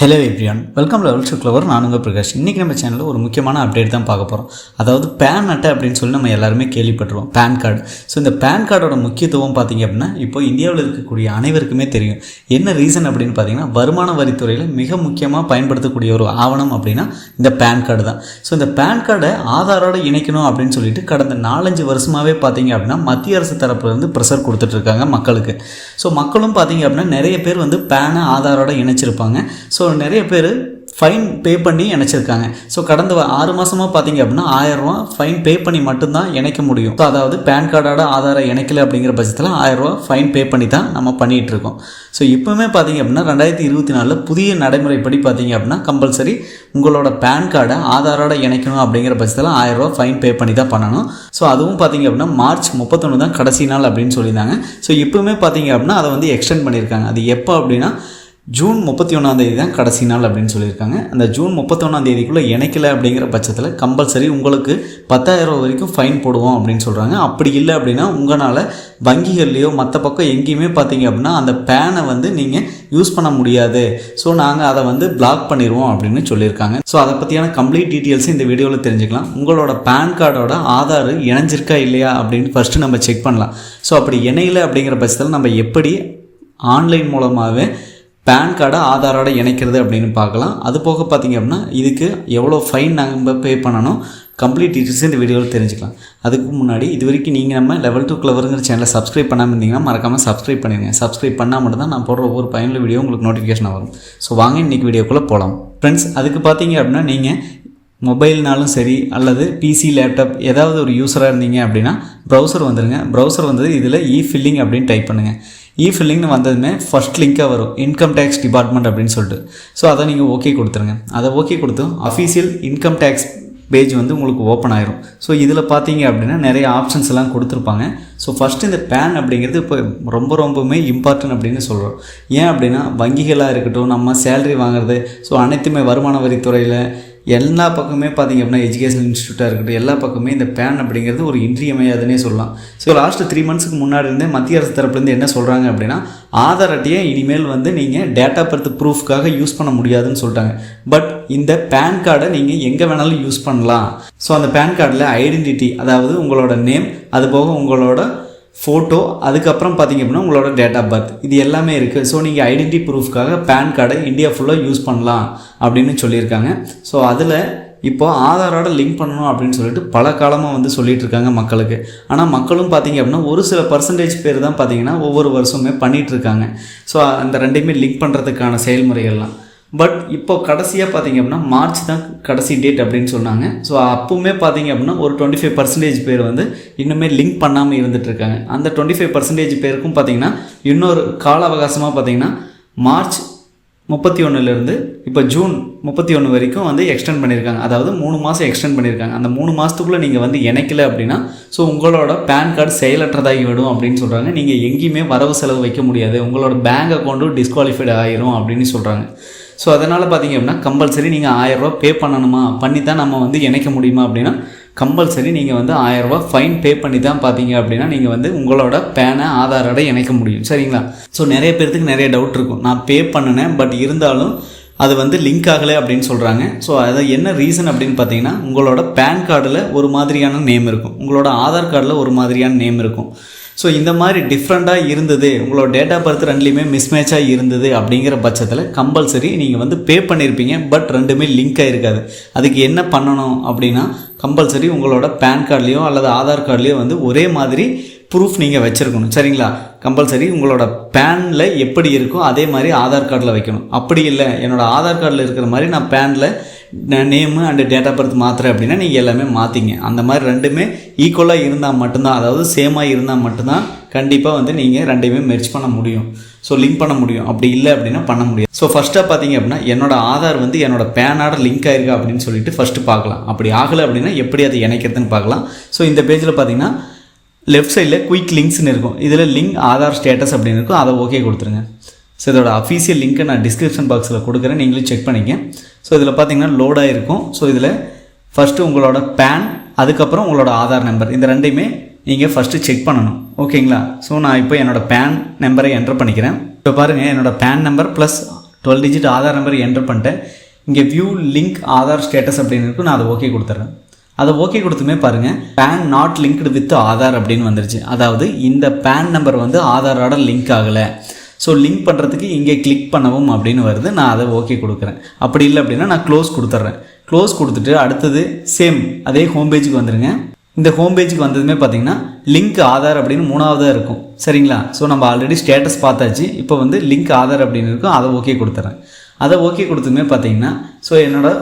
Hello everyone welcome level சுக்லவர் clever நான் உங்கள் பிரகாஷ். இன்றைக்கி நம்ம சேனலில் ஒரு முக்கியமான அப்டேட் தான் பார்க்க போகிறோம் அதாவது பேன் அட்டை அப்படின்னு சொல்லி நம்ம எல்லாருமே கேள்விப்பட்டிருவோம் பேன் கார்டு ஸோ இந்த பேன் கார்டோட முக்கியத்துவம் பார்த்தீங்க அப்படின்னா இப்போ இந்தியாவில் இருக்கக்கூடிய அனைவருக்குமே தெரியும். என்ன ரீசன் அப்படின்னு பார்த்தீங்கன்னா வருமான வரித்துறையில் மிக முக்கியமாக பயன்படுத்தக்கூடிய ஒரு ஆவணம் அப்படின்னா இந்த பேன் கார்டு தான். ஸோ இந்த பேன் கார்டை ஆதாரோட இணைக்கணும் அப்படின்னு சொல்லிட்டு கடந்த நாலஞ்சு வருஷமாகவே பார்த்தீங்க அப்படின்னா மத்திய அரசு தரப்புலேருந்து ப்ரெஷர் கொடுத்துட்ருக்காங்க மக்களுக்கு. ஸோ மக்களும் பார்த்தீங்க அப்படின்னா நிறைய பேர் வந்து பேனை ஆதாரோட இணைச்சிருப்பாங்க. ஸோ நிறைய பேர் ஃபைன் பே பண்ணி இணைச்சிருக்காங்க. ஸோ கடந்த வ- ஆறு மாதமாக பார்த்தீங்க அப்படின்னா ஆயிரரூவா ஃபைன் பே பண்ணி மட்டும்தான் இணைக்க முடியும். ஸோ அதாவது பேன் கார்டோட ஆதாரம் இணைக்கல அப்படிங்கிற பட்சத்தில் ஆயிரரூவா ஃபைன் பே பண்ணி தான் நம்ம பண்ணிகிட்டு இருக்கோம். ஸோ இப்போவுமே பார்த்தீங்க அப்படின்னா ரெண்டாயிரத்தி இருபத்தி நாலில் புதிய நடைமுறைப்படி பார்த்தீங்க அப்படின்னா கம்பல்சரி உங்களோட பேன் கார்டை ஆதாரோட இணைக்கணும் அப்படிங்கிற பட்சத்தில் ஆயிரரூவா ஃபைன் பே பண்ணி தான் பண்ணணும். ஸோ அதுவும் பார்த்தீங்க அப்படின்னா மார்ச் முப்பத்தொன்று தான் கடைசி நாள் அப்படின்னு சொல்லியிருந்தாங்க. ஸோ இப்போவுமே பார்த்தீங்க அப்படின்னா அதை வந்து எக்ஸ்டெண்ட் பண்ணியிருக்காங்க. அது எப்போ அப்படின்னா ஜூன் முப்பத்தி ஒன்றாந்தேதி தான் கடைசி நாள் அப்படின்னு சொல்லியிருக்காங்க. அந்த ஜூன் முப்பத்தொன்னாம் தேதிக்குள்ளே இணைக்கல அப்படிங்கிற பட்சத்தில் கம்பல்சரி உங்களுக்கு பத்தாயிரம் ரூபா வரைக்கும் ஃபைன் போடுவோம் அப்படின்னு சொல்கிறாங்க அப்படி இல்லை அப்படின்னா உங்களால் வங்கிகள்லையோ மற்ற பக்கம் எங்கேயுமே பார்த்தீங்க அப்படின்னா அந்த பேனை வந்து நீங்கள் யூஸ் பண்ண முடியாது. ஸோ நாங்கள் அதை வந்து பிளாக் பண்ணிடுவோம் அப்படின்னு சொல்லியிருக்காங்க. ஸோ அதை பற்றியான கம்ப்ளீட் டீட்டெயில்ஸ் இந்த வீடியோவில் தெரிஞ்சுக்கலாம். உங்களோட பேன் கார்டோட ஆதார் இணைஞ்சிருக்கா இல்லையா அப்படின்னு ஃபஸ்ட்டு நம்ம செக் பண்ணலாம். ஸோ அப்படி இணையல அப்படிங்கிற பட்சத்தில் நம்ம எப்படி ஆன்லைன் மூலமாகவே பேன் கார்டை ஆதாரோட இணைக்கிறது அப்படின்னு பார்க்கலாம். அது போக பார்த்தீங்க அப்படின்னா இதுக்கு எவ்வளோ ஃபைன் நாங்கள் பே பண்ணணும் கம்ப்ளீட் டீட்டெயில்ஸ் இந்த வீடியோவில் தெரிஞ்சுக்கலாம். அதுக்கு முன்னாடி இது வரைக்கும் நீங்கள் நம்ம லெவல் டூ கிளவருங்கிற சேனலை சப்ஸ்கிரைப் பண்ணாமல் இருந்தீங்கன்னா மறக்காமல் சப்ஸ்கிரைப் பண்ணிடுங்க. சப்ஸ்கிரைப் பண்ணால் மட்டும் தான் நான் போடுற ஒவ்வொரு பயனுள்ள வீடியோ உங்களுக்கு நோட்டிஃபிகேஷன் வரும். ஸோ வாங்க இன்றைக்கி வீடியோக்குள்ளே போகலாம் ஃப்ரெண்ட்ஸ் அதுக்கு பார்த்தீங்க அப்படின்னா நீங்கள் மொபைல்னாலும் சரி அல்லது பிசி லேப்டாப் ஏதாவது ஒரு யூஸராக இருந்தீங்க அப்படின்னா ப்ரௌசர் வந்துடுங்க ப்ரௌசர் வந்தது இதில் இ ஃபில்லிங் அப்படின்னு டைப் பண்ணுங்கள் E இ ஃபில்லிங்னு வந்ததுமே ஃபர்ஸ்ட் லிங்காக வரும். இன்கம் டேக்ஸ் டிபார்ட்மெண்ட் அப்படின்னு சொல்லிட்டு. ஸோ அதை நீங்கள் ஓகே கொடுத்துருங்க. அதை ஓகே கொடுத்து அஃபீஷியல் இன்கம் டேக்ஸ் பேஜ் வந்து உங்களுக்கு ஓப்பன் ஆயிரும். ஸோ இதில் பார்த்தீங்க அப்படின்னா நிறைய ஆப்ஷன்ஸ் எல்லாம் கொடுத்துருப்பாங்க. ஸோ ஃபஸ்ட்டு இந்த பேன் அப்படிங்கிறது இப்போ ரொம்ப ரொம்பவுமே இம்பார்ட்டன்ட் அப்படின்னு சொல்கிறோம் ஏன் அப்படின்னா வங்கிகளாக இருக்கட்டும் நம்ம சேலரி வாங்குறது ஸோ அனைத்துமே வருமான வரித்துறையில் எல்லா பக்கமே பார்த்தீங்க அப்படின்னா எஜுகேஷன் இன்ஸ்டியூட்டாக இருக்கட்டும் எல்லா பக்கமே இந்த பேன் அப்படிங்கிறது ஒரு இன்றியமையாதுன்னே சொல்லலாம். ஸோ லாஸ்ட் த்ரீ மந்த்ஸ்க்கு முன்னாடி இருந்தே மத்திய அரசு தரப்புலேருந்து என்ன சொல்கிறாங்க அப்படின்னா ஆதார் அட்டையை இனிமேல் வந்து நீங்கள் டேட்டா பர்த் ப்ரூஃப்காக யூஸ் பண்ண முடியாதுன்னு சொல்லிட்டாங்க. பட் இந்த பேன் கார்டை நீங்கள் எங்கே வேணாலும் யூஸ் பண்ணலாம். ஸோ அந்த பேன் கார்டில் ஐடென்டிட்டி அதாவது உங்களோட நேம் அது போக உங்களோட ஃபோட்டோ அதுக்கப்புறம் பார்த்தீங்க அப்படின்னா உங்களோட டேட் ஆஃப் பர்த் இது எல்லாமே இருக்குது ஸோ நீங்கள் ஐடென்டி ப்ரூஃப்காக பேன் கார்டை இந்தியா ஃபுல்லாக யூஸ் பண்ணலாம் அப்படின்னு சொல்லியிருக்காங்க. ஸோ அதில் இப்போ ஆதாரோட லிங்க் பண்ணணும் அப்படின்னு சொல்லிட்டு பல காலமாக வந்து சொல்லிட்டு இருக்காங்க மக்களுக்கு. ஆனால் மக்களும் பார்த்தீங்க அப்படின்னா ஒரு சில பர்சன்டேஜ் பேர் தான் பார்த்தீங்கன்னா ஒவ்வொரு வருஷமே பண்ணிகிட்ருக்காங்க ஸோ அந்த ரெண்டையுமே லிங்க் பண்ணுறதுக்கான செயல்முறைகள்லாம். பட் இப்போ கடைசியாக பார்த்தீங்க அப்படின்னா மார்ச் தான் கடைசி டேட் அப்படின்னு சொன்னாங்க. ஸோ அப்போவுமே பார்த்தீங்க அப்படின்னா ஒரு டுவெண்ட்டி ஃபைவ் பர்சன்டேஜ் பேர் வந்து இன்னுமே லிங்க் பண்ணாமல் இருந்துட்டு இருக்காங்க அந்த டுவெண்ட்டி ஃபைவ் பர்சன்டேஜ் பேருக்கும் பார்த்தீங்கன்னா இன்னொரு கால அவகாசமாக பார்த்தீங்கன்னா மார்ச் முப்பத்தி ஒன்றுலேருந்து இப்போ ஜூன் முப்பத்தி ஒன்று வரைக்கும் வந்து எக்ஸ்டெண்ட் பண்ணியிருக்காங்க அதாவது மூணு மாதம் எக்ஸ்டெண்ட் பண்ணியிருக்காங்க அந்த மூணு மாதத்துக்குள்ளே நீங்கள் வந்து இணைக்கல அப்படின்னா ஸோ உங்களோட பேன் கார்டு செயலற்றதாகி விடும் அப்படின்னு சொல்கிறாங்க நீங்கள் எங்கேயுமே வரவு செலவு வைக்க முடியாது. உங்களோட பேங்க் அக்கௌண்ட்டும் டிஸ்குவாலிஃபைடு ஆயிரும் அப்படின்னு சொல்கிறாங்க ஸோ அதனால் பார்த்தீங்க அப்படின்னா கம்பல்சரி நீங்கள் ஆயரூபா பே பண்ணணுமா? பண்ணி தான் நம்ம வந்து இணைக்க முடியுமா அப்படின்னா கம்பல்சரி நீங்கள் வந்து ஆயரூபா ஃபைன் பே பண்ணி தான் பார்த்தீங்க அப்படின்னா நீங்கள் வந்து உங்களோட பேனை ஆதாரோட இணைக்க முடியும். சரிங்களா? ஸோ நிறைய பேர்த்துக்கு நிறைய டவுட் இருக்கும். நான் பே பண்ணினேன் பட் இருந்தாலும் அது வந்து லிங்க் ஆகலை அப்படின்னு சொல்கிறாங்க ஸோ அது என்ன ரீசன் அப்படின்னு பார்த்தீங்கன்னா உங்களோட பேன் கார்டில் ஒரு மாதிரியான நேம் இருக்கும். உங்களோட ஆதார் கார்டில் ஒரு மாதிரியான நேம் இருக்கும். ஸோ இந்த மாதிரி டிஃப்ரெண்ட்டாக இருந்தது. உங்களோட டேட் ஆஃப் பர்த் ரெண்டுலேயுமே மிஸ்மேட்சாக இருந்தது அப்படிங்கிற பட்சத்தில் கம்பல்சரி நீங்கள் வந்து பே பண்ணியிருப்பீங்க பட் ரெண்டுமே லிங்க் ஆகிருக்காது அதுக்கு என்ன பண்ணணும் அப்படின்னா கம்பல்சரி உங்களோட பேன் கார்ட்லேயோ அல்லது ஆதார் கார்ட்லேயோ வந்து ஒரே மாதிரி ப்ரூஃப் நீங்கள் வச்சுருக்கணும். சரிங்களா? கம்பல்சரி உங்களோட பேனில் எப்படி இருக்கோ அதே மாதிரி ஆதார் கார்டில் வைக்கணும். அப்படி இல்லை. என்னோடய ஆதார் கார்டில் இருக்கிற மாதிரி நான் பேனில் name and date of birth மாத்திரை அப்படின்னா நீங்கள் எல்லாமே மாற்றிங்க அந்த மாதிரி ரெண்டுமே ஈக்குவலாக இருந்தால் மட்டும்தான் அதாவது சேமாக இருந்தால் மட்டும்தான் கண்டிப்பாக வந்து நீங்கள் ரெண்டையுமே மெர்ச் பண்ண முடியும். ஸோ லிங்க் பண்ண முடியும். அப்படி இல்லை அப்படின்னா பண்ண முடியும் ஸோ ஃபஸ்ட்டாக பார்த்தீங்க அப்படின்னா என்னோட ஆதார் வந்து என்னோட பேனோட லிங்க் ஆயிருக்கா அப்படின்னு சொல்லிட்டு ஃபஸ்ட்டு பார்க்கலாம். அப்படி ஆகலை அப்படின்னா எப்படி அதை இணைக்கிறதுன்னு பார்க்கலாம். ஸோ இந்த பேஜில் பார்த்தீங்கன்னா லெஃப்ட் சைடில் குயிக் லிங்க்ஸ்னு இருக்கும். இதில் லிங்க் ஆதார் ஸ்டேட்டஸ் அப்படின்னு இருக்கும். அதை ஓகே கொடுத்துருங்க. ஸோ இதோட அஃபீஷியல் லிங்க்கை நான் டிஸ்கிரிப்ஷன் பாக்ஸில் கொடுக்குறேன். நீங்களும் செக் பண்ணிக்க ஸோ இதில் பார்த்தீங்கன்னா லோடாக இருக்கும் ஸோ இதில் ஃபஸ்ட்டு உங்களோட பேன் அதுக்கப்புறம் உங்களோட ஆதார் நம்பர் இந்த ரெண்டையுமே நீங்கள் ஃபஸ்ட்டு செக் பண்ணணும். ஓகேங்களா ஸோ நான் இப்போ என்னோட பேன் நம்பரை என்டர் பண்ணிக்கிறேன். இப்போ பாருங்கள் என்னோட PAN number plus twelve digit Aadhaar number enter பண்ணிட்டேன். இங்கே வியூ லிங்க் ஆதார் ஸ்டேட்டஸ் அப்படின்னு இருக்கும் நான் அதை ஓகே கொடுத்துட்றேன் அதை ஓகே கொடுத்துமே பாருங்கள் PAN not linked with Aadhaar அப்படின்னு வந்துருச்சு. அதாவது இந்த பேன் நம்பர் வந்து ஆதாரோட லிங்க் ஆகலை. ஸோ லிங்க் பண்ணுறதுக்கு இங்கே கிளிக் பண்ணவும் அப்படின்னு வருது. நான் அதை ஓகே கொடுக்குறேன். அப்படி இல்லை அப்படின்னா நான் க்ளோஸ் கொடுத்துட்றேன். க்ளோஸ் கொடுத்துட்டு அடுத்தது சேம் அதே ஹோம் பேஜுக்கு வந்துடுங்க இந்த ஹோம் பேஜுக்கு வந்ததுமே பார்த்தீங்கன்னா லிங்க் ஆதார் அப்படின்னு மூணாவதாக இருக்கும். சரிங்களா? ஸோ நம்ம ஆல்ரெடி ஸ்டேட்டஸ் பார்த்தாச்சு. இப்போ வந்து லிங்க் ஆதார் அப்படின்னு இருக்கும். அதை ஓகே கொடுத்துட்றேன். அதை ஓகே கொடுத்ததுமே பார்த்தீங்கன்னா ஸோ என்னோடய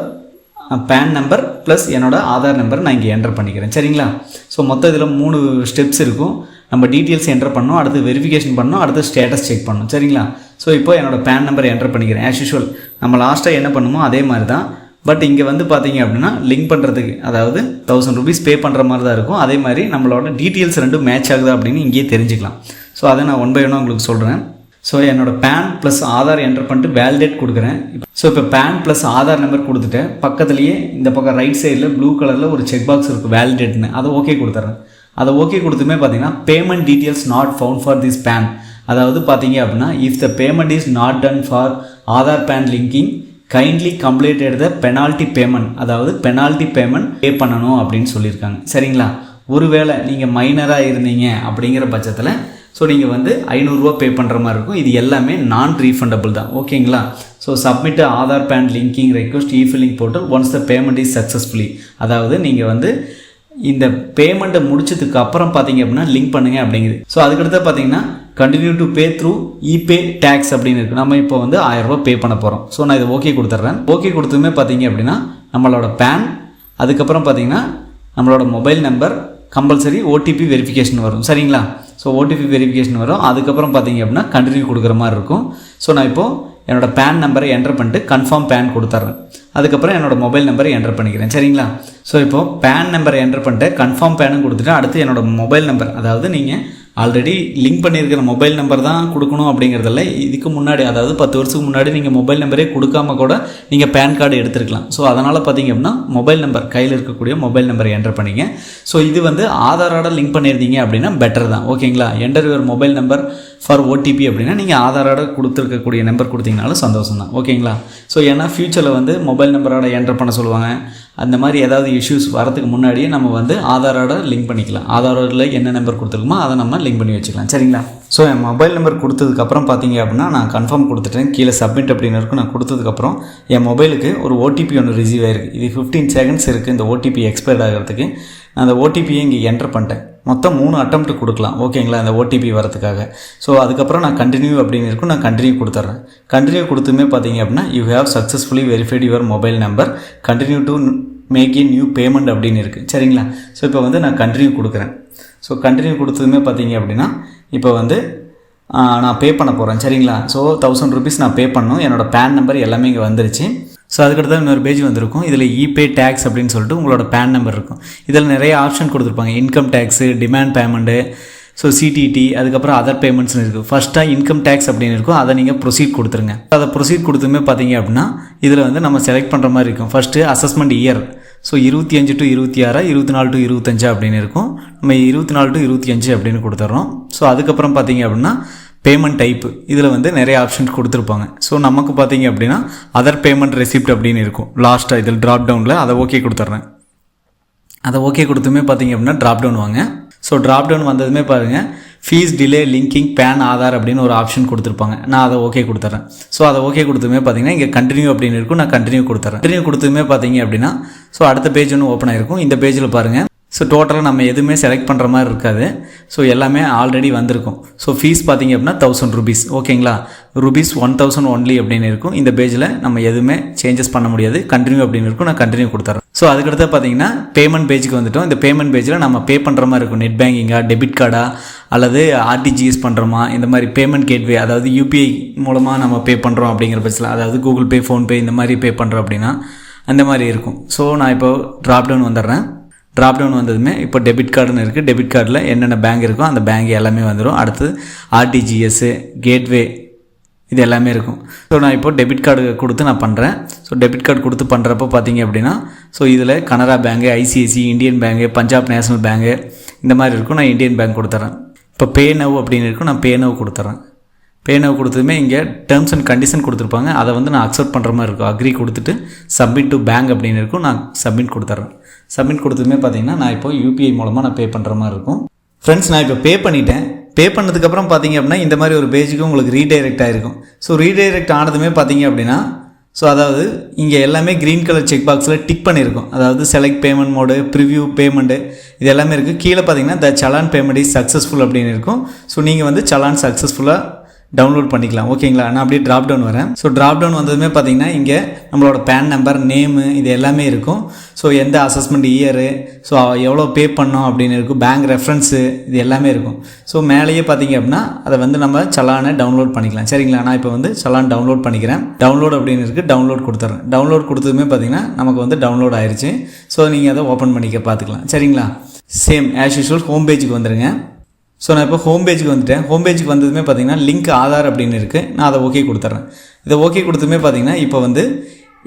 பேன் நம்பர் ப்ளஸ் என்னோடய ஆதார் நம்பர் நான் இங்கே என்டர் பண்ணிக்கிறேன். சரிங்களா? ஸோ மொத்தம் இதில் மூணு ஸ்டெப்ஸ் இருக்கும். நம்ம டீட்டெயில்ஸ் என்டர் பண்ணோம் அடுத்து வெரிஃபிகேஷன் பண்ணோம் அடுத்து ஸ்டேட்டஸ் செக் பண்ணோம். சரிங்களா? ஸோ இப்போ என்னோடய பேன் நம்பர் என்டர் பண்ணிக்கிறேன். ஆஸ் யூஷுவல் நம்ம லாஸ்ட்டாக என்ன பண்ணுமோ அதே மாதிரி தான் பட் இங்கே வந்து பார்த்தீங்க அப்படின்னா லிங்க் பண்ணுறதுக்கு அதாவது தௌசண்ட் ருபீஸ் பே பண்ணுற மாதிரி தான் இருக்கும். அதே மாதிரி நம்மளோட டீட்டெயில்ஸ் ரெண்டும் மேட்ச் ஆகுதா அப்படின்னு இங்கேயே தெரிஞ்சுக்கலாம். ஸோ அதை நான் ஒன் பை ஒன்னாக உங்களுக்கு சொல்கிறேன் ஸோ என்னோடய பேன் ப்ளஸ் ஆதார் என்டர் பண்ணிட்டு வேலிடேட் கொடுக்குறேன். ஸோ இப்போ பேன் ப்ளஸ் ஆதார் நம்பர் கொடுத்துட்டேன் பக்கத்துலேயே இந்த பக்கம் ரைட் சைடில் ப்ளூ கலரில் ஒரு செக் பாக்ஸ் இருக்குது வேலிடேட்னு அதை ஓகே கொடுத்துட்றேன். அதை ஓகே கொடுத்துமே பார்த்தீங்கன்னா payment details not found for this PAN அதாவது பார்த்தீங்க அப்படின்னா if the payment is not done for Aadhaar PAN linking kindly completed the penalty payment அதாவது பெனால்ட்டி பேமெண்ட் பே பண்ணணும் அப்படின்னு சொல்லியிருக்காங்க. சரிங்களா? ஒருவேளை நீங்கள் மைனராக இருந்தீங்க அப்படிங்கிற பட்சத்தில் ஸோ நீங்கள் வந்து ஐநூறுரூவா பே பண்ணுற மாதிரி இருக்கும். இது எல்லாமே நான் ரீஃபண்டபிள் தான் ஓகேங்களா so submit Aadhaar PAN linking request E filing portal once the payment is successfully அதாவது நீங்கள் வந்து இந்த பேமெண்ட்டை முடிச்சதுக்கு அப்புறம் பார்த்தீங்க அப்படின்னா லிங்க் பண்ணுங்க அப்படிங்குது. ஸோ அதுக்கடுத்து பார்த்தீங்கன்னா continue to pay through E pay tax அப்படின்னு இருக்குது நம்ம இப்போ வந்து ஆயிரரூபா பே பண்ண போகிறோம் ஸோ நான் இதை ஓகே கொடுத்துட்றேன் ஓகே கொடுத்ததுமே பார்த்தீங்க அப்படின்னா நம்மளோட பேன் அதுக்கப்புறம் பார்த்தீங்கன்னா நம்மளோட mobile number compulsory OTP verification வரும். சரிங்களா? ஸோ ஓடிபி வெரிஃபிகேஷன் வரும். அதுக்கப்புறம் பார்த்தீங்க அப்படின்னா கண்டினியூ கொடுக்குற மாதிரி இருக்கும். ஸோ நான் இப்போது என்னோடய பேன் நம்பரை என்டர் பண்ணிட்டு கன்ஃபார்ம் பேன் கொடுத்துட்றேன். அதுக்கப்புறம் என்னோடய மொபைல் நம்பரை என்டர் பண்ணிக்கிறேன். சரிங்களா? ஸோ இப்போது பேன் நம்பரை என்டர் பண்ணிட்டு கன்ஃபார்ம் பேனும் கொடுத்துட்டு அடுத்து என்னோட மொபைல் நம்பர் அதாவது நீங்கள் ஆல்ரெடி லிங்க் பண்ணியிருக்கிற மொபைல் நம்பர் தான் கொடுக்கணும் அப்படிங்கிறதில்ல. இதுக்கு முன்னாடி அதாவது பத்து வருஷத்துக்கு முன்னாடி நீங்கள் மொபைல் நம்பரே கொடுக்காம கூட நீங்கள் பேன் கார்டு எடுத்துருக்கலாம். ஸோ அதனால் பார்த்தீங்க அப்படின்னா மொபைல் நம்பர் கையில் இருக்கக்கூடிய மொபைல் நம்பரை என்டர் பண்ணிங்க. ஸோ இது வந்து ஆதாரோட லிங்க் பண்ணியிருந்தீங்க அப்படின்னா பெட்டர் தான். ஓகேங்களா enter your mobile number for OTP அப்படின்னா நீங்கள் ஆதாரோட கொடுத்துருக்கக்கூடிய நம்பர் கொடுத்தீங்கனாலும் சந்தோஷம் தான் ஓகேங்களா ஸோ ஏன்னா ஃப்யூச்சரில் வந்து மொபைல் நம்பரோட என்டர் பண்ண சொல்லுவாங்க. அந்த மாதிரி ஏதாவது இஷ்யூஸ் வரதுக்கு முன்னாடியே நம்ம வந்து ஆதாரோட லிங்க் பண்ணிக்கலாம். ஆதாரோட என்ன நம்பர் கொடுத்துருக்கோமோ அதை நம்ம லிங்க் பண்ணி வச்சுக்கலாம். சரிங்களா? ஸோ என் மொபைல் நம்பர் கொடுத்ததுக்கப்புறம் பார்த்தீங்க அப்படின்னா நான் கன்ஃபார்ம் கொடுத்துட்டேன். கீழே சப்மிட் அப்படின்னு இருக்கும் நான் கொடுத்ததுக்கப்புறம் என் மொபைலுக்கு ஒரு ஓடிபி ஒன்று ரிசீவ் ஆயிருக்கு. இது ஃபிஃப்டீன் செகண்ட்ஸ் இருக்குது இந்த ஓடிபி எக்ஸ்பயர்ட் ஆகிறதுக்கு. நான் அந்த ஓடிபியை இங்கே என்டர் பண்ணிட்டேன். மொத்தம் மூணு அட்டம்ப்ட் கொடுக்கலாம். ஓகேங்களா அந்த ஓடிபி வரதுக்காக. ஸோ அதுக்கப்புறம் நான் கண்டினியூ அப்படின்னு இருக்கும். நான் கண்டினியூ கொடுத்துட்றேன் கண்டினியூ கொடுத்துமே பார்த்தீங்க அப்படின்னா you have successfully verified your mobile number continue to make a new payment அப்படின்னு இருக்குது சரிங்களா? ஸோ இப்போ வந்து நான் கண்டினியூ கொடுக்குறேன். ஸோ கண்டினியூ கொடுத்ததுமே பார்த்தீங்க அப்படின்னா இப்போ வந்து நான் பே பண்ண போகிறேன் சரிங்களா? ஸோ தௌசண்ட் ருபீஸ் நான் பே பண்ணணும். என்னோடய பேன் நம்பர் எல்லாமே இங்கே வந்துருச்சு. ஸோ அதுக்கடுத்து இன்னொரு பேஜ் வந்திருக்கும். இதில் இபே டேக்ஸ் அப்படின்னு சொல்லிட்டு உங்களோட பேன் நம்பர் இருக்கும். இதில் நிறைய ஆப்ஷன் கொடுத்துருப்பாங்க. Income tax demand payment so CDT அதுக்கப்புறம் அதர் பேமெண்ட்ஸ்னு இருக்குது ஃபஸ்ட்டாக இன்கம் டேக்ஸ் அப்படின்னு இருக்கும். அதை நீங்கள் ப்ரொசீட் கொடுத்துருங்க. அதை ப்ரொசீட் கொடுத்துமே பார்த்தீங்க அப்படின்னா இதில் வந்து நம்ம செலக்ட் பண்ணுற மாதிரி இருக்கும். ஃபஸ்ட்டு அசஸ்மெண்ட் இயர் ஸோ இருபத்தி அஞ்சு டு இருபத்தி ஆறா இருபத்தி நாலு டு இருபத்தஞ்சா அப்படின்னு இருக்கும். நம்ம இருபத்தி நாலு டு இருபத்தி அஞ்சு அப்படின்னு கொடுத்துட்றோம் ஸோ அதுக்கப்புறம் பார்த்தீங்க அப்படின்னா பேமெண்ட் டைப்பு இதில் வந்து நிறைய ஆப்ஷன்ஸ் கொடுத்துருப்பாங்க. ஸோ நமக்கு பார்த்தீங்க அப்படின்னா அதர் பேமெண்ட் ரெசிப்ட் அப்படின்னு இருக்கும். லாஸ்ட்டாக இதில் ட்ராப் டவுனில் அதை ஓகே கொடுத்துட்றேன் அதை ஓகே கொடுத்துமே பார்த்தீங்க அப்படின்னா ட்ராப் டவுன் வாங்க. ஸோ ட்ராப் டவுன் வந்ததுமே பாருங்கள் fees delay linking PAN Aadhaar அப்படின்னு ஒரு ஆப்ஷன் கொடுத்துருப்பாங்க. நான் அதை ஓகே கொடுத்துட்றேன் ஸோ அதை ஓகே கொடுத்துமே பார்த்தீங்கன்னா இங்கே கண்டினியூ அப்படின்னு இருக்கும் நான் கண்டினியூ கொடுத்துட்றேன் கண்டினியூ கொடுத்துமே பார்த்தீங்க அப்படின்னா ஸோ அடுத்த பேஜ் ஒன்று ஓப்பன் ஆகிருக்கும் இந்த பேஜில் பாருங்கள் ஸோ டோட்டலாக நம்ம எதுவுமே செலக்ட் பண்ணுற மாதிரி இருக்காது. ஸோ எல்லாமே ஆல்ரெடி வந்திருக்கும். ஸோ ஃபீஸ் பார்த்தீங்க அப்படின்னா தௌசண்ட் ருபீஸ் ஓகேங்களா ருபீஸ் ஒன் தௌசண்ட் ஒன்லி அப்படின்னு இருக்கும். இந்த பேஜில் நம்ம எதுவுமே சேஞ்சஸ் பண்ண முடியாது. கண்டினியூ அப்படின்னு இருக்கும். நான் கண்டினியூ கொடுத்துறேன். ஸோ அதுக்கடுத்து பார்த்தீங்கன்னா பேமெண்ட் பேஜுக்கு வந்துட்டோம். இந்த பேமெண்ட் பேஜில் நம்ம பே பண்ணுற மாதிரி இருக்கும். நெட் பேங்கிங்காக டெபிட் கார்டா அல்லது ஆர்டிஜிஎஸ் பண்ணுறோமா இந்த மாதிரி பேமெண்ட் கேட்வே அதாவது யூபிஐ மூலமாக நம்ம பே பண்ணுறோம் அப்படிங்கிற பட்சத்தில் அதாவது கூகுள் பே ஃபோன்பே இந்த மாதிரி பே பண்ணுறோம் அப்படின்னா அந்த மாதிரி இருக்கும். ஸோ நான் இப்போ ட்ராப் டவுன் வந்துடுறேன். ட்ராப் டவுன் வந்ததுமே இப்போ டெபிட் கார்டுன்னு இருக்குது டெபிட் கார்டில் என்னென்ன பேங்க் இருக்கோ அந்த பேங்க் எல்லாமே வந்துடும் அடுத்தது ஆர்டிஜிஎஸ்ஸு கேட்வே இது எல்லாமே இருக்கும். ஸோ நான் இப்போ டெபிட் கார்டு கொடுத்து நான் பண்ணுறேன் ஸோ டெபிட் கார்டு கொடுத்து பண்ணுறப்போ பார்த்தீங்க அப்படின்னா ஸோ இதில் Canara bank ICIC Indian bank Punjab national bank இந்த மாதிரி இருக்கும். நான் இந்தியன் பேங்க் கொடுத்துட்றேன் இப்போ பே நவ் அப்படின்னு இருக்கும். நான் பே நவ் கொடுத்துட்றேன் பேனை கொடுத்ததுமே இங்கே டேர்ம்ஸ் அண்ட் கண்டிஷன் கொடுத்துருப்பாங்க. அதை வந்து நான் அக்செப்ட் பண்ணுற மாதிரி இருக்கும். அக்ரி கொடுத்துட்டு சப்மிட் டு பேங்க் அப்படின்னு இருக்கும். நான் சப்மிட் கொடுத்துட்றேன் சப்மிட் கொடுத்ததுமே பார்த்தீங்கன்னா நான் இப்போ யூபிஐ மூலமாக நான் பே பண்ணுற மாதிரி இருக்கும். ஃப்ரெண்ட்ஸ் நான் இப்போ பே பண்ணிட்டேன். பே பண்ணதுக்கப்புறம் பார்த்தீங்க அப்படின்னா இந்த மாதிரி ஒரு பேஜுக்கு உங்களுக்கு ரீடைரக்ட் ஆகிருக்கும் ஸோ ரீடைரக்ட் ஆனதுமே பார்த்தீங்க அப்படின்னா ஸோ அதாவது இங்கே எல்லாமே க்ரீன் கலர் செக் பாக்ஸில் டிக் பண்ணியிருக்கும். அதாவது select payment mode preview payment இது எல்லாமே இருக்குது கீழே பார்த்தீங்கன்னா the challan payment is successful அப்படின்னு இருக்கும். ஸோ நீங்கள் வந்து சலான் சக்ஸஸ்ஃபுல்லாக டவுன்லோட் பண்ணிக்கலாம். ஓகேங்களா நான் அப்படியே ட்ராப் டவுன் வரேன். ஸோ ட்ராப் டவுன் வந்ததுமே பார்த்தீங்கன்னா இங்கே நம்மளோட பேன் நம்பர் நேமு இது எல்லாமே இருக்கும். ஸோ எந்த அசஸ்மெண்ட் இயரு ஸோ எவ்வளோ பே பண்ணோம் அப்படின்னு இருக்கும். பேங்க் ரெஃபரன்ஸு இது எல்லாமே இருக்கும். ஸோ மேலேயே பார்த்தீங்க அப்படின்னா அதை வந்து நம்ம சலானை டவுன்லோட் பண்ணிக்கலாம். சரிங்களா? நான் இப்போ வந்து சலான் டவுன்லோட் பண்ணிக்கிறேன். டவுன்லோட் அப்படின்னு இருக்குது டவுன்லோட் கொடுத்துட்றேன் டவுன்லோட் கொடுத்ததுமே பார்த்தீங்கன்னா நமக்கு வந்து டவுன்லோட் ஆயிடுச்சு ஸோ நீங்கள் அதை ஓப்பன் பண்ணிக்க பார்த்துக்கலாம் சரிங்களா? சேம் ஆஸ் யூஷுவல் ஹோம் பேஜுக்கு வந்துடுங்க ஸோ நான் இப்போ ஹோம் பேஜுக்கு வந்துட்டேன். ஹோம் பேஜுக்கு வந்ததுமே பார்த்தீங்கன்னா லிங்க் ஆதார் அப்படின்னு இருக்குது நான் அதை ஓகே கொடுத்துட்றேன் இதை ஓகே கொடுத்ததுமே பார்த்தீங்கன்னா இப்போ வந்து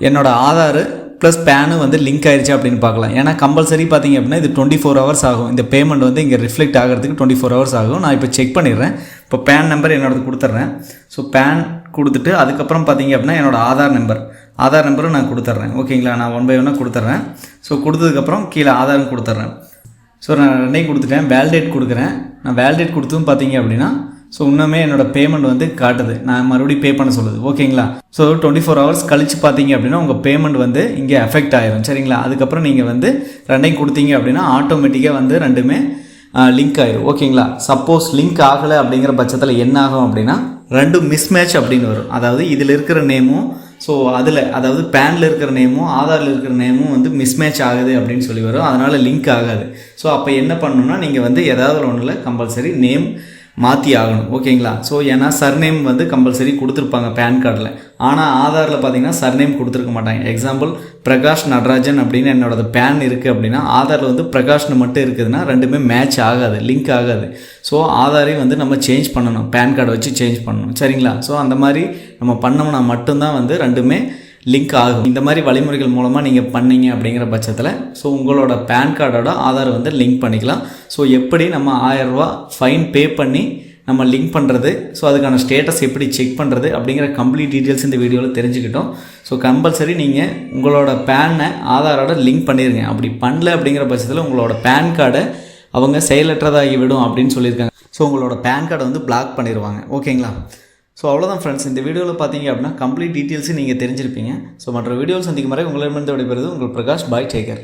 என்னோடய ஆதார் ப்ளஸ் பேனு வந்து லிங்க் ஆயிடுச்சு அப்படின்னு பார்க்கலாம். ஏன்னா கம்பல்சரி பார்த்தீங்க அப்படின்னா இது டுவெண்ட்டி ஃபோர் ஹவர்ஸ் ஆகும். இந்த பேமெண்ட் வந்து இங்கே ரிஃப்ளெக்ட் ஆகிறதுக்கு டுவெண்ட்டி ஃபோர் ஹவர்ஸ் ஆகும். நான் இப்போ செக் பண்ணிடுறேன். இப்போ பேன் நம்பர் என்னோடது கொடுத்துட்றேன் ஸோ பேன் கொடுத்துட்டு அதுக்கப்புறம் பார்த்தீங்க அப்படின்னா என்னோடய ஆதார் நம்பர் ஆதார் நம்பரும் நான் கொடுத்துட்றேன் ஓகேங்களா நான் ஒன் பை ஒன்னாக கொடுத்துட்றேன் ஸோ கொடுத்ததுக்கப்புறம் கீழே ஆதாரம் கொடுத்துட்றேன் ஸோ நான் ரெண்டையும் கொடுத்துட்டேன். வேலிடேட் கொடுக்குறேன். நான் வேலிடேட் கொடுத்தும் பார்த்தீங்க அப்படின்னா ஸோ இன்னுமே என்னோட பேமெண்ட் வந்து காட்டுது. நான் மறுபடியும் பே பண்ண சொல்லுது. ஓகேங்களா? ஸோ டுவெண்ட்டி ஃபோர் ஹவர்ஸ் கழித்து பார்த்தீங்க அப்படின்னா உங்கள் பேமெண்ட் வந்து இங்கே எஃபெக்ட் ஆயிரும். சரிங்களா? அதுக்கப்புறம் நீங்கள் வந்து ரெண்டையும் கொடுத்தீங்க அப்படின்னா ஆட்டோமேட்டிக்காக வந்து ரெண்டுமே லிங்க் ஆயிரும். ஓகேங்களா? சப்போஸ் லிங்க் ஆகலை அப்படிங்கிற பட்சத்தில் என்ன ஆகும் அப்படின்னா ரெண்டும் மிஸ்மேட்ச் அப்படின்னு வரும். அதாவது இதில் இருக்கிற நேமும் ஸோ அதில் அதாவது பேனில் இருக்கிற நேமும் ஆதாரில் இருக்கிற நேமும் வந்து மிஸ்மேட்ச் ஆகுது அப்படின்னு சொல்லி வரும். அதனால் லிங்க் ஆகாது. ஸோ அப்போ என்ன பண்ணணும்னா நீங்கள் வந்து ஏதாவது ஒன்றில் கம்பல்சரி நேம் மாற்றி ஆகணும் ஓகேங்களா? ஸோ ஏன்னா சர்நேம் வந்து கம்பல்சரி கொடுத்துருப்பாங்க பேன் கார்டில் ஆனால் ஆதாரில் பார்த்தீங்கன்னா சர்நேம் கொடுத்துருக்க மாட்டாங்க. எக்ஸாம்பிள் பிரகாஷ் நடராஜன் அப்படின்னு என்னோடய பேன் இருக்குது அப்படின்னா ஆதாரில் வந்து பிரகாஷ்னு மட்டும் இருக்குதுன்னா ரெண்டுமே மேட்ச் ஆகாது லிங்க் ஆகாது. ஸோ ஆதாரையும் வந்து நம்ம சேஞ்ச் பண்ணணும். பேன் கார்டை வச்சு சேஞ்ச் பண்ணணும். சரிங்களா? ஸோ அந்த மாதிரி நம்ம பண்ணோம்னா மட்டும்தான் வந்து ரெண்டுமே லிங்க் ஆகும். இந்த மாதிரி வழிமுறைகள் மூலமாக நீங்கள் பண்ணீங்க அப்படிங்கிற பட்சத்தில் ஸோ உங்களோட பேன் கார்டோட ஆதார் வந்து லிங்க் பண்ணிக்கலாம். ஸோ எப்படி நம்ம ஆயரூவா ஃபைன் பே பண்ணி நம்ம லிங்க் பண்ணுறது ஸோ அதுக்கான ஸ்டேட்டஸ் எப்படி செக் பண்ணுறது அப்படிங்கிற கம்ப்ளீட் டீட்டெயில்ஸ் இந்த வீடியோவில் தெரிஞ்சுக்கிட்டோம். ஸோ கம்பல்சரி நீங்கள் உங்களோட பேனை ஆதாரோட லிங்க் பண்ணிடுங்க அப்படி பண்ணல அப்படிங்கிற பட்சத்தில் உங்களோட பேன் கார்டை அவங்க செயலற்றதாகி விடும் அப்படின்னு சொல்லியிருக்காங்க. ஸோ உங்களோட பேன் கார்டை வந்து பிளாக் பண்ணிடுவாங்க ஓகேங்களா ஸோ அவ்வளோதான் ஃப்ரெண்ட்ஸ் இந்த வீடியோவில் பார்த்தீங்க அப்படின்னா கம்ப்ளீட் டீட்டெயில்ஸும் நீங்கள் தெரிஞ்சிருப்பீங்க. ஸோ மற்ற வீடியோவில் சந்திக்கும் வரை உங்களிடமிருந்து விடைபெறுவது உங்கள் பிரகாஷ் பாய் டேக்கர்